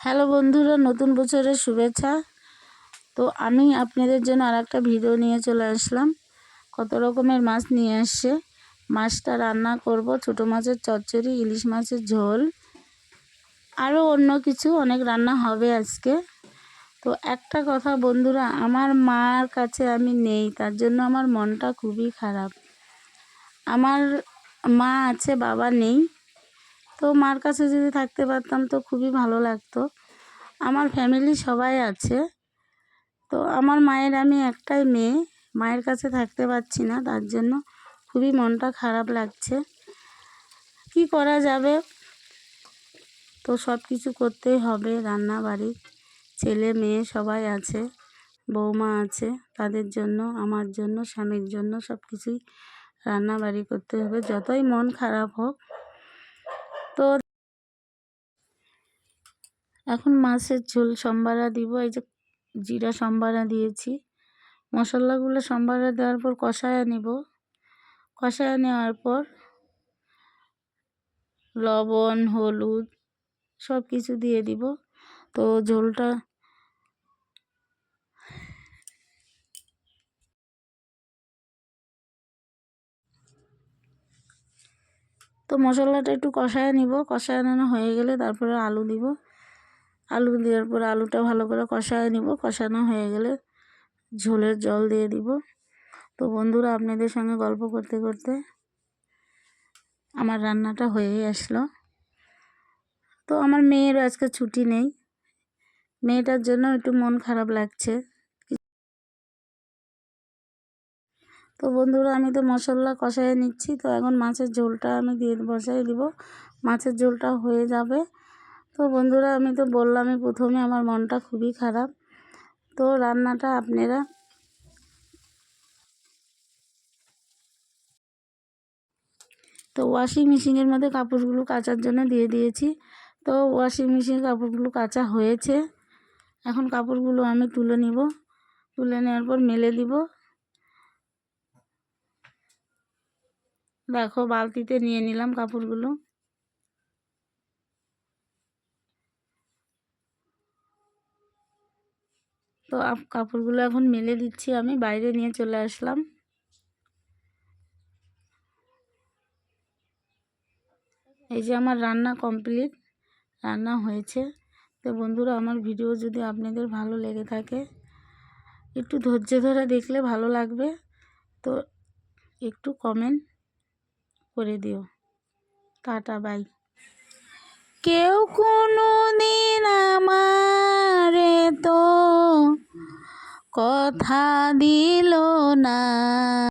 Hello বন্ধুরা, নতুন বছরের শুভেচ্ছা। তো আমি আপনাদের জন্য আর একটা ভিডিও নিয়ে চলে আসলাম। কত রকমের মাছ নিয়ে আসছে মাছটা রান্না করব, ছোটো মাছের চচ্চড়ি, ইলিশ মাছের ঝোল, আরও অন্য কিছু, অনেক রান্না হবে আজকে। তো একটা কথা বন্ধুরা, আমার মার কাছে আমি নেই, তার জন্য আমার মনটা খুবই খারাপ। আমার মা আছে, বাবা নেই তো মার কাছে যদি থাকতে পারতাম তো খুবই ভালো লাগতো। আমার ফ্যামিলি সবাই আছে। তো আমার মায়ের আমি একটাই মেয়ে। মায়ের কাছে থাকতে পারছি না, তার জন্য খুবই মনটা খারাপ লাগছে। কি করা যাবে? তো সব কিছু করতেই হবে রান্না বাড়ি ছেলে, মেয়ে সবাই আছে, বৌমা আছে, তাদের জন্য, আমার জন্য, স্বামীর জন্য সব কিছুই রান্না বাড়ি করতে হবে। যতই মন খারাপ হোক তো এখন মাছের ঝোল সম্বারা দিব, এই যে জিরা সম্বারা দিয়েছি। মশলাগুলো সম্বারা দেওয়ার পর কষায় নিব। কষায় নেওয়ার পর লবণ, হলুদ সব কিছু দিয়ে দিব। তো ঝোলটা তো মশলাটা একটু কষায় নিব। কষানো হয়ে গেলে তারপরে আলু দিব। আলু দেওয়ার পর আলুটা ভালো করে কষায় নিব। কষানো হয়ে গেলে ঝোলের জল দিয়ে দিব। তো বন্ধুরা, আপনাদের সঙ্গে গল্প করতে করতে আমার রান্নাটা হয়েই আসলো। তো আমার মেয়ের আজকে ছুটি নেই। মেয়েটার জন্য একটু মন খারাপ লাগছে। তো বন্ধুরা, আমি তো মশলা কষাই নিচ্ছি। তো এখন মাছের ঝোলটা আমি দিয়ে বসাই দিব। মাছের ঝোলটা হয়ে যাবে। তো বন্ধুরা, আমি তো বললামই প্রথমে আমার মনটা খুবই খারাপ। তো রান্নাটা আপনারা তো ওয়াশিং মেশিনের মধ্যে কাপড়গুলো কাচার জন্য দিয়ে দিয়েছি। তো ওয়াশিং মেশিন কাপড়গুলো কাচা হয়েছে। এখন কাপড়গুলো আমি তুলে নিব। তুলে নেওয়ার পর মেলে দিব। দেখো, বালতিতে নিয়ে নিলাম কাপড়গুলো। তো কাপড়গুলো এখন মেলে দিচ্ছি আমি, বাইরে নিয়ে চলে আসলাম। এই যে আমার রান্না কমপ্লিট, রান্না হয়েছে। তো বন্ধুরা, আমার ভিডিও যদি আপনাদের ভালো লেগে থাকে, একটু ধৈর্য ধরে দেখলে ভালো লাগবে। তো একটু কমেন্ট করে দিও। Tata bye. কেউ কোনো দিন আমারে তো কথা দিল না।